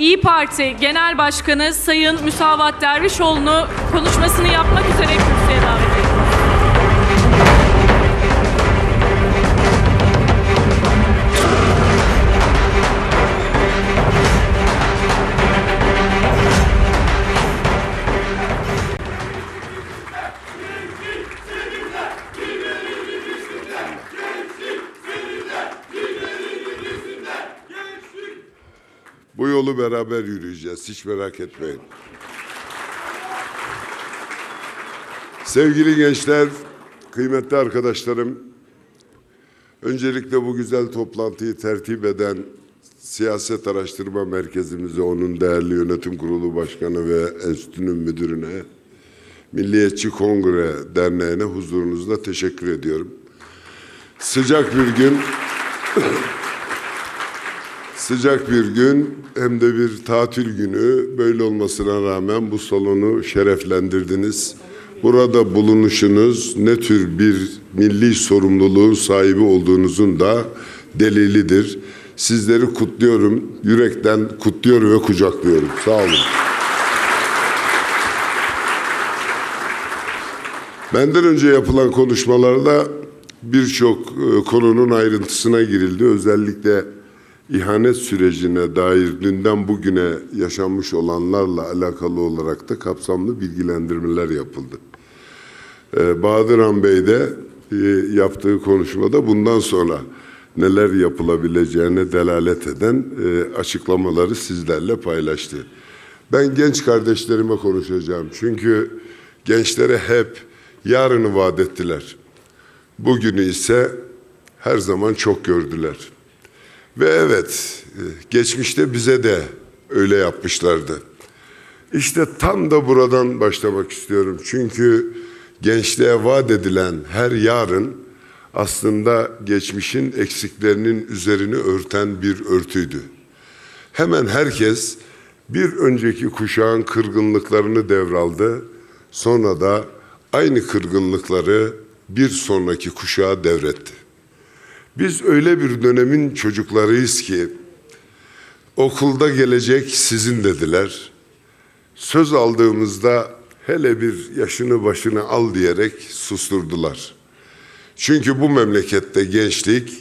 İyi Parti Genel Başkanı Sayın Müsavat Dervişoğlu'nu konuşmasını yapmak üzere yolu beraber yürüyeceğiz. Hiç merak etmeyin. Sevgili gençler, kıymetli arkadaşlarım, öncelikle bu güzel toplantıyı tertip eden Siyaset Araştırma Merkezimize, onun değerli yönetim kurulu başkanı ve enstitünün müdürüne, Milliyetçi Kongre Derneği'ne huzurunuzda teşekkür ediyorum. Sıcak bir gün, Sıcak bir gün hem de bir tatil günü böyle olmasına rağmen bu salonu şereflendirdiniz. Burada bulunuşunuz ne tür bir milli sorumluluğun sahibi olduğunuzun da delilidir. Sizleri kutluyorum, yürekten kutluyorum ve kucaklıyorum. Sağ olun. Benden önce yapılan konuşmalarda birçok e, konunun ayrıntısına girildi. Özellikle ihanet sürecine dair dünden bugüne yaşanmış olanlarla alakalı olarak da kapsamlı bilgilendirmeler yapıldı. Ee, Bahadır Han Bey de e, yaptığı konuşmada bundan sonra neler yapılabileceğine delalet eden e, açıklamaları sizlerle paylaştı. Ben genç kardeşlerime konuşacağım. Çünkü gençlere hep yarını vaat ettiler. Bugünü ise her zaman çok gördüler. Ve evet, e, geçmişte bize de öyle yapmışlardı. İşte tam da buradan başlamak istiyorum. Çünkü gençliğe vaat edilen her yarın aslında geçmişin eksiklerinin üzerini örten bir örtüydü. Hemen herkes bir önceki kuşağın kırgınlıklarını devraldı. Sonra da aynı kırgınlıkları bir sonraki kuşağa devretti. Biz öyle bir dönemin çocuklarıyız ki okulda gelecek sizin dediler. Söz aldığımızda hele bir yaşını başını al diyerek susturdular. Çünkü bu memlekette gençlik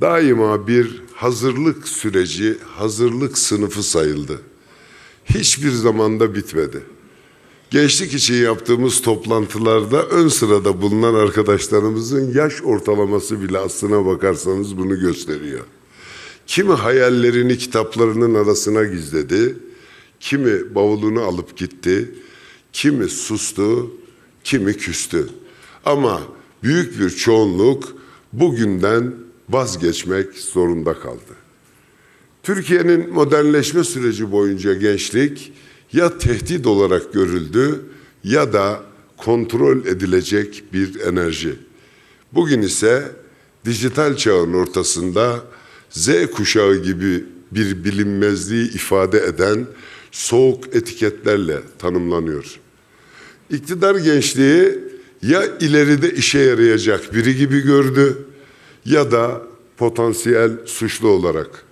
daima bir hazırlık süreci, hazırlık sınıfı sayıldı. Hiçbir zamanda bitmedi. Gençlik için yaptığımız toplantılarda ön sırada bulunan arkadaşlarımızın yaş ortalaması bile aslına bakarsanız bunu gösteriyor. Kimi hayallerini kitaplarının arasına gizledi, kimi bavulunu alıp gitti, kimi sustu, kimi küstü. Ama büyük bir çoğunluk bugünden vazgeçmek zorunda kaldı. Türkiye'nin modernleşme süreci boyunca gençlik ya tehdit olarak görüldü ya da kontrol edilecek bir enerji. Bugün ise dijital çağın ortasında Z kuşağı gibi bir bilinmezliği ifade eden soğuk etiketlerle tanımlanıyor. İktidar gençliği ya ileride işe yarayacak biri gibi gördü ya da potansiyel suçlu olarak.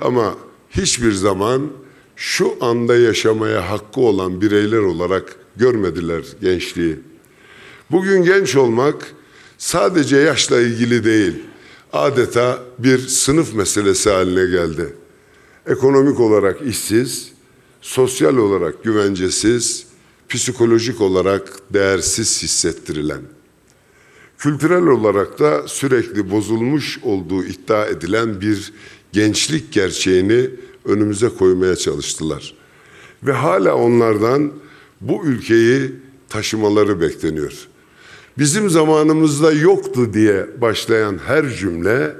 Ama hiçbir zaman şu anda yaşamaya hakkı olan bireyler olarak görmediler gençliği. Bugün genç olmak sadece yaşla ilgili değil, adeta bir sınıf meselesi haline geldi. Ekonomik olarak işsiz, sosyal olarak güvencesiz, psikolojik olarak değersiz hissettirilen, kültürel olarak da sürekli bozulmuş olduğu iddia edilen bir gençlik gerçeğini önümüze koymaya çalıştılar. Ve hala onlardan bu ülkeyi taşımaları bekleniyor. Bizim zamanımızda yoktu diye başlayan her cümle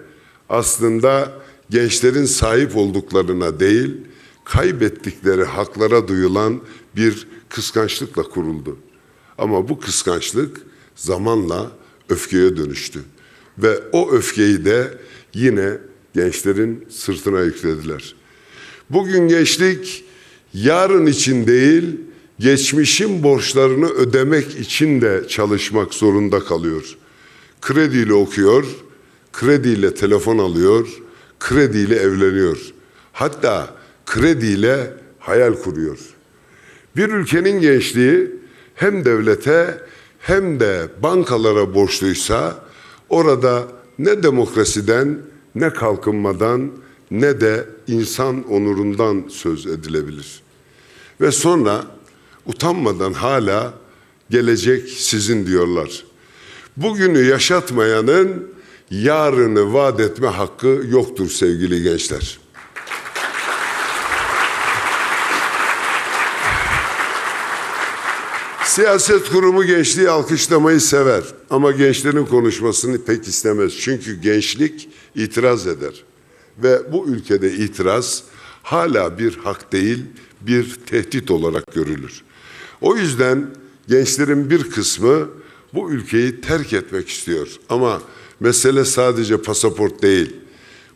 aslında gençlerin sahip olduklarına değil, kaybettikleri haklara duyulan bir kıskançlıkla kuruldu. Ama bu kıskançlık zamanla öfkeye dönüştü. Ve o öfkeyi de yine gençlerin sırtına yüklediler. Bugün gençlik yarın için değil, geçmişin borçlarını ödemek için de çalışmak zorunda kalıyor. Krediyle okuyor, krediyle telefon alıyor, krediyle evleniyor. Hatta krediyle hayal kuruyor. Bir ülkenin gençliği hem devlete hem de bankalara borçluysa orada ne demokrasiden ne kalkınmadan ne de insan onurundan söz edilebilir. Ve sonra utanmadan hala gelecek sizin diyorlar. Bugünü yaşatmayanın yarını vaat etme hakkı yoktur sevgili gençler. Siyaset kurumu gençliği alkışlamayı sever ama gençlerin konuşmasını pek istemez. Çünkü gençlik itiraz eder. Ve bu ülkede itiraz hala bir hak değil, bir tehdit olarak görülür. O yüzden gençlerin bir kısmı bu ülkeyi terk etmek istiyor. Ama mesele sadece pasaport değil.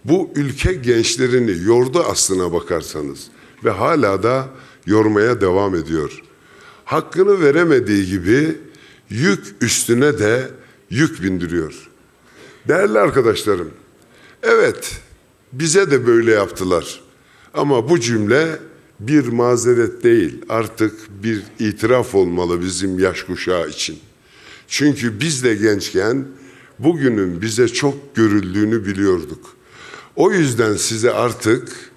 Bu ülke gençlerini yordu aslına bakarsanız ve hala da yormaya devam ediyor hakkını veremediği gibi yük üstüne de yük bindiriyor. Değerli arkadaşlarım, evet bize de böyle yaptılar. Ama bu cümle bir mazeret değil, artık bir itiraf olmalı bizim yaş kuşağı için. Çünkü biz de gençken bugünün bize çok görüldüğünü biliyorduk. O yüzden size artık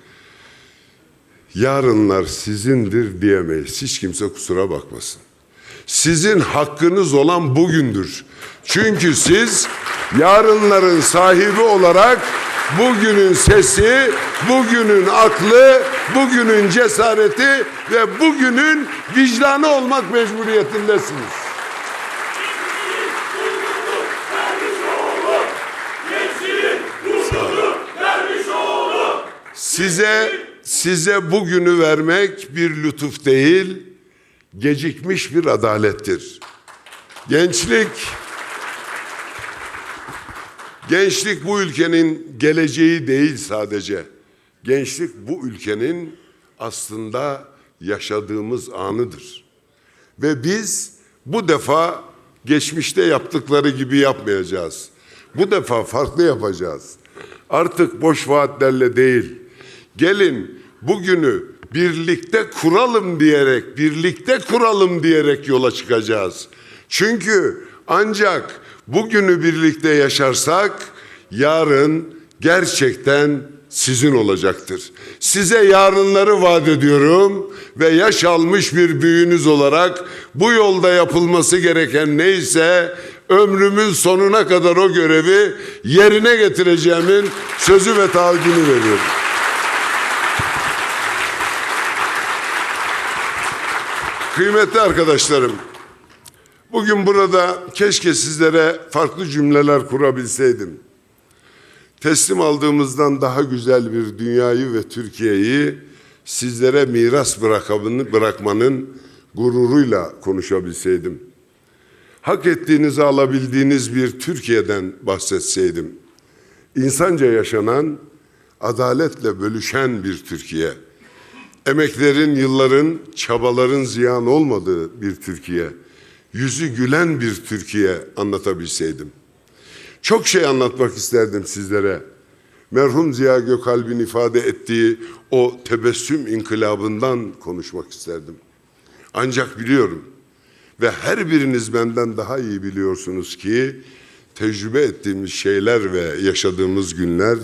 yarınlar sizindir diyemeyiz. Hiç kimse kusura bakmasın. Sizin hakkınız olan bugündür. Çünkü siz yarınların sahibi olarak bugünün sesi, bugünün aklı, bugünün cesareti ve bugünün vicdanı olmak mecburiyetindesiniz. Size size bugünü vermek bir lütuf değil, gecikmiş bir adalettir. Gençlik Gençlik bu ülkenin geleceği değil sadece. Gençlik bu ülkenin aslında yaşadığımız anıdır. Ve biz bu defa geçmişte yaptıkları gibi yapmayacağız. Bu defa farklı yapacağız. Artık boş vaatlerle değil. Gelin bugünü birlikte kuralım diyerek, birlikte kuralım diyerek yola çıkacağız. Çünkü ancak bugünü birlikte yaşarsak yarın gerçekten sizin olacaktır. Size yarınları vaat ediyorum ve yaş almış bir büyüğünüz olarak bu yolda yapılması gereken neyse ömrümün sonuna kadar o görevi yerine getireceğimin sözü ve taahhüdünü veriyorum. Kıymetli arkadaşlarım, bugün burada keşke sizlere farklı cümleler kurabilseydim. Teslim aldığımızdan daha güzel bir dünyayı ve Türkiye'yi sizlere miras bırakmanın gururuyla konuşabilseydim. Hak ettiğinizi alabildiğiniz bir Türkiye'den bahsetseydim. İnsanca yaşanan, adaletle bölüşen bir Türkiye. Emeklerin, yılların, çabaların ziyan olmadığı bir Türkiye. Yüzü gülen bir Türkiye anlatabilseydim. Çok şey anlatmak isterdim sizlere. Merhum Ziya Gökalp'in ifade ettiği o tebessüm inkılabından konuşmak isterdim. Ancak biliyorum ve her biriniz benden daha iyi biliyorsunuz ki tecrübe ettiğimiz şeyler ve yaşadığımız günler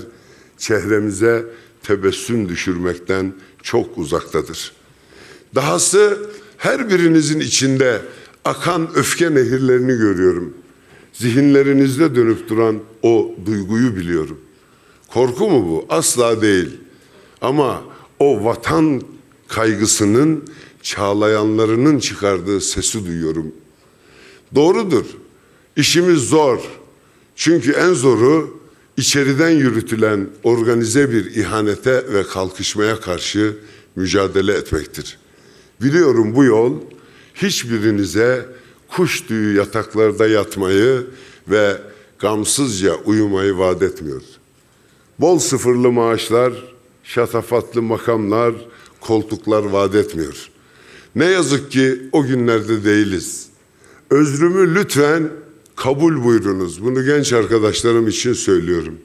çehremize tebessüm düşürmekten çok uzaktadır. Dahası her birinizin içinde akan öfke nehirlerini görüyorum. Zihinlerinizde dönüp duran o duyguyu biliyorum. Korku mu bu? Asla değil. Ama o vatan kaygısının çağlayanlarının çıkardığı sesi duyuyorum. Doğrudur. İşimiz zor. Çünkü en zoru içeriden yürütülen organize bir ihanete ve kalkışmaya karşı mücadele etmektir. Biliyorum bu yol hiçbirinize kuş tüyü yataklarda yatmayı ve gamsızca uyumayı vaat etmiyor. Bol sıfırlı maaşlar, şatafatlı makamlar, koltuklar vaat etmiyor. Ne yazık ki o günlerde değiliz. Özrümü lütfen kabul buyurunuz. Bunu genç arkadaşlarım için söylüyorum.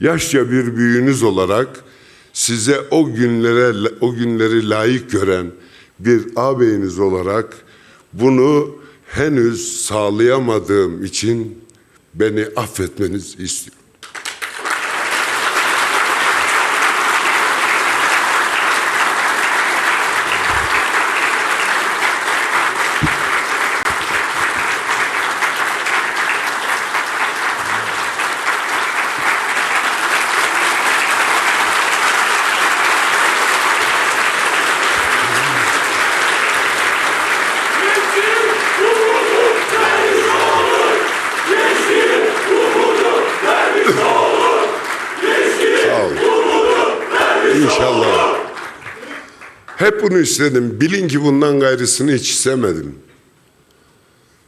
Yaşça bir büyüğünüz olarak size o günlere o günleri layık gören bir ağabeyiniz olarak bunu henüz sağlayamadığım için beni affetmenizi istiyorum. Sağ olun. İnşallah. Hep bunu istedim. Bilin ki bundan gayrısını hiç istemedim.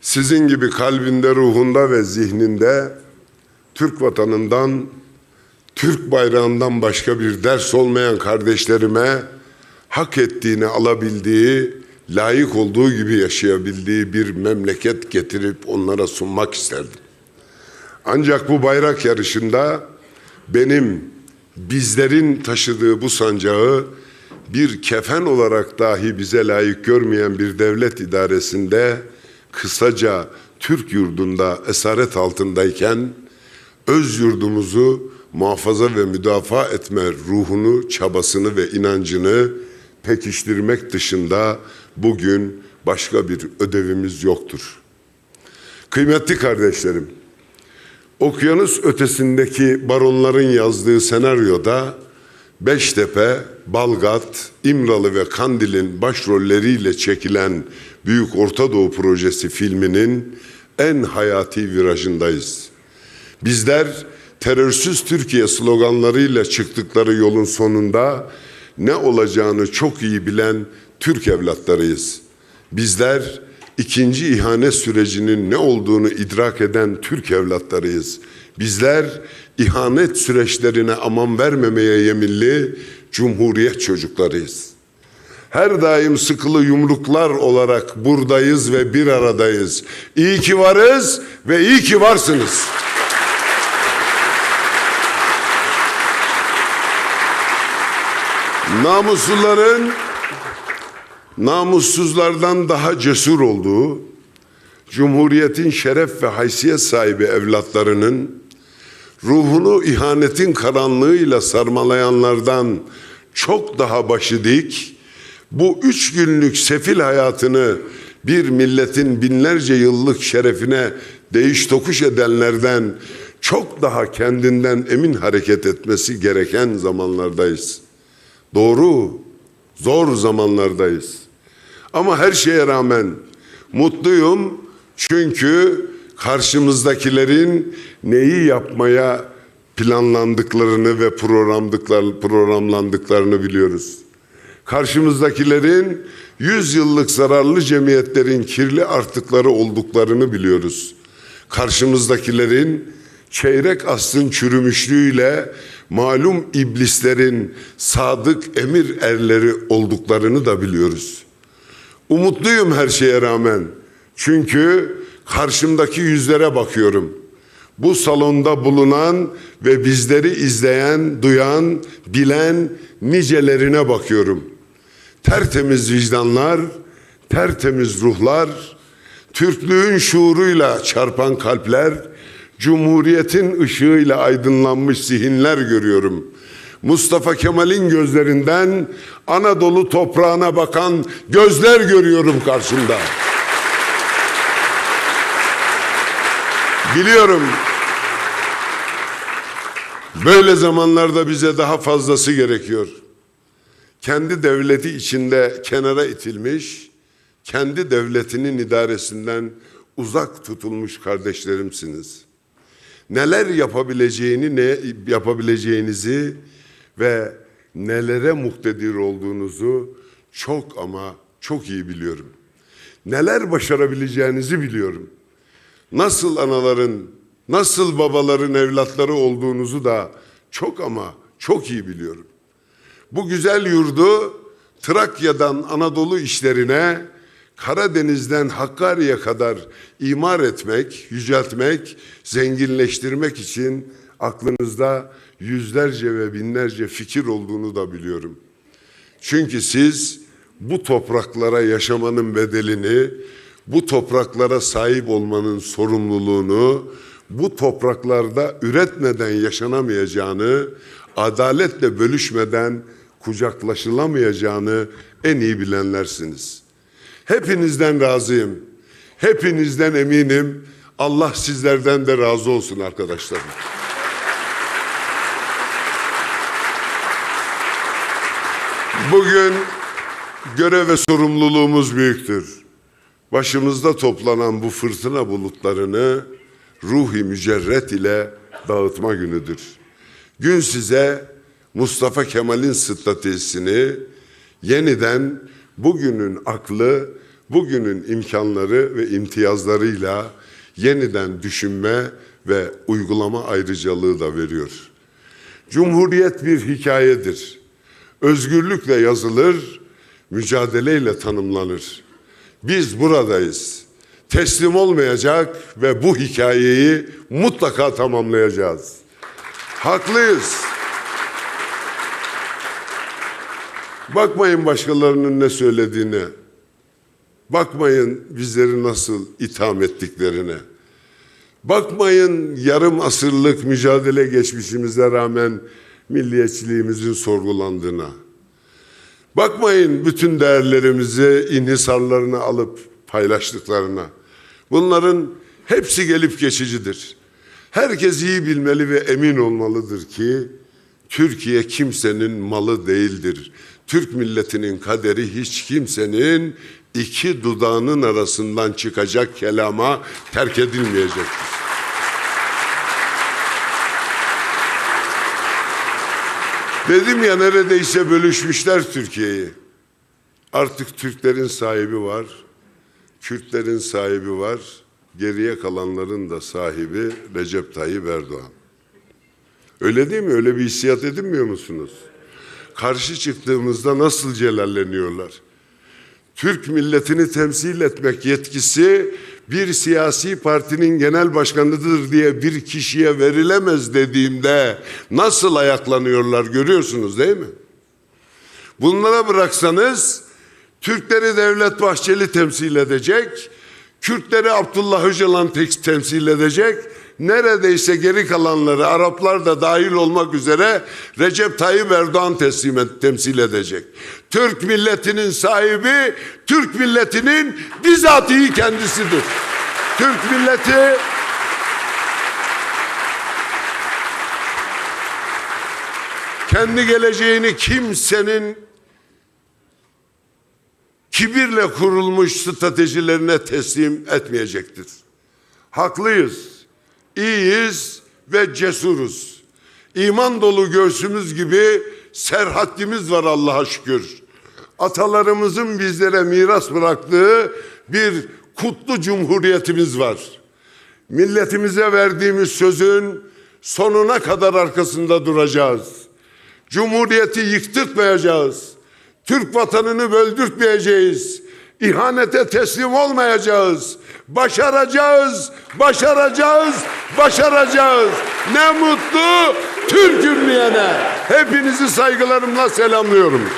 Sizin gibi kalbinde, ruhunda ve zihninde Türk vatanından, Türk bayrağından başka bir ders olmayan kardeşlerime hak ettiğini alabildiği, layık olduğu gibi yaşayabildiği bir memleket getirip onlara sunmak isterdim. Ancak bu bayrak yarışında benim bizlerin taşıdığı bu sancağı bir kefen olarak dahi bize layık görmeyen bir devlet idaresinde kısaca Türk yurdunda esaret altındayken öz yurdumuzu muhafaza ve müdafaa etme ruhunu, çabasını ve inancını pekiştirmek dışında bugün başka bir ödevimiz yoktur. Kıymetli kardeşlerim, Okyanus ötesindeki baronların yazdığı senaryoda Beştepe, Balgat, İmralı ve Kandil'in başrolleriyle çekilen Büyük Orta Doğu Projesi filminin en hayati virajındayız. Bizler terörsüz Türkiye sloganlarıyla çıktıkları yolun sonunda ne olacağını çok iyi bilen Türk evlatlarıyız. Bizler ikinci ihanet sürecinin ne olduğunu idrak eden Türk evlatlarıyız. Bizler ihanet süreçlerine aman vermemeye yeminli Cumhuriyet çocuklarıyız. Her daim sıkılı yumruklar olarak buradayız ve bir aradayız. İyi ki varız ve iyi ki varsınız. Namusluların namussuzlardan daha cesur olduğu, Cumhuriyetin şeref ve haysiyet sahibi evlatlarının ruhunu ihanetin karanlığıyla sarmalayanlardan çok daha başı dik, bu üç günlük sefil hayatını bir milletin binlerce yıllık şerefine değiş tokuş edenlerden çok daha kendinden emin hareket etmesi gereken zamanlardayız. Doğru, zor zamanlardayız. Ama her şeye rağmen mutluyum çünkü karşımızdakilerin neyi yapmaya planlandıklarını ve programlandıklarını biliyoruz. Karşımızdakilerin 100 yıllık zararlı cemiyetlerin kirli artıkları olduklarını biliyoruz. Karşımızdakilerin çeyrek asrın çürümüşlüğüyle malum iblislerin sadık emir erleri olduklarını da biliyoruz. Umutluyum her şeye rağmen. Çünkü karşımdaki yüzlere bakıyorum. Bu salonda bulunan ve bizleri izleyen, duyan, bilen nicelerine bakıyorum. Tertemiz vicdanlar, tertemiz ruhlar, Türklüğün şuuruyla çarpan kalpler, Cumhuriyetin ışığıyla aydınlanmış zihinler görüyorum. Mustafa Kemal'in gözlerinden Anadolu toprağına bakan gözler görüyorum karşımda. Biliyorum. Böyle zamanlarda bize daha fazlası gerekiyor. Kendi devleti içinde kenara itilmiş, kendi devletinin idaresinden uzak tutulmuş kardeşlerimsiniz. Neler yapabileceğini, ne yapabileceğinizi ve nelere muktedir olduğunuzu çok ama çok iyi biliyorum. Neler başarabileceğinizi biliyorum. Nasıl anaların, nasıl babaların evlatları olduğunuzu da çok ama çok iyi biliyorum. Bu güzel yurdu Trakya'dan Anadolu işlerine, Karadeniz'den Hakkari'ye kadar imar etmek, yüceltmek, zenginleştirmek için aklınızda yüzlerce ve binlerce fikir olduğunu da biliyorum. Çünkü siz bu topraklara yaşamanın bedelini, bu topraklara sahip olmanın sorumluluğunu, bu topraklarda üretmeden yaşanamayacağını, adaletle bölüşmeden kucaklaşılamayacağını en iyi bilenlersiniz. Hepinizden razıyım. Hepinizden eminim. Allah sizlerden de razı olsun arkadaşlarım. Bugün görev ve sorumluluğumuz büyüktür. Başımızda toplanan bu fırtına bulutlarını ruhi mücerret ile dağıtma günüdür. Gün size Mustafa Kemal'in stratejisini yeniden bugünün aklı, bugünün imkanları ve imtiyazlarıyla yeniden düşünme ve uygulama ayrıcalığı da veriyor. Cumhuriyet bir hikayedir. Özgürlükle yazılır, mücadeleyle tanımlanır. Biz buradayız. Teslim olmayacak ve bu hikayeyi mutlaka tamamlayacağız. Haklıyız. Bakmayın başkalarının ne söylediğine. Bakmayın bizleri nasıl itham ettiklerine. Bakmayın yarım asırlık mücadele geçmişimize rağmen milliyetçiliğimizin sorgulandığına. Bakmayın bütün değerlerimizi inhisarlarına alıp paylaştıklarına. Bunların hepsi gelip geçicidir. Herkes iyi bilmeli ve emin olmalıdır ki Türkiye kimsenin malı değildir. Türk milletinin kaderi hiç kimsenin iki dudağının arasından çıkacak kelama terk edilmeyecektir. Dedim ya neredeyse bölüşmüşler Türkiye'yi. Artık Türklerin sahibi var, Kürtlerin sahibi var, geriye kalanların da sahibi Recep Tayyip Erdoğan. Öyle değil mi? Öyle bir hissiyat edinmiyor musunuz? Karşı çıktığımızda nasıl celalleniyorlar? Türk milletini temsil etmek yetkisi bir siyasi partinin genel başkanıdır diye bir kişiye verilemez dediğimde nasıl ayaklanıyorlar görüyorsunuz değil mi? Bunlara bıraksanız Türkleri Devlet Bahçeli temsil edecek, Kürtleri Abdullah Öcalan temsil edecek, neredeyse geri kalanları Araplar da dahil olmak üzere Recep Tayyip Erdoğan teslim et, temsil edecek. Türk milletinin sahibi Türk milletinin bizatihi kendisidir. Türk milleti kendi geleceğini kimsenin kibirle kurulmuş stratejilerine teslim etmeyecektir. Haklıyız, iyiyiz ve cesuruz. İman dolu göğsümüz gibi serhaddimiz var Allah'a şükür. Atalarımızın bizlere miras bıraktığı bir kutlu cumhuriyetimiz var. Milletimize verdiğimiz sözün sonuna kadar arkasında duracağız. Cumhuriyeti yıktırtmayacağız. Türk vatanını böldürtmeyeceğiz. İhanete teslim olmayacağız. Başaracağız, başaracağız, başaracağız. Ne mutlu Türk'üm diyene. Hepinizi saygılarımla selamlıyorum.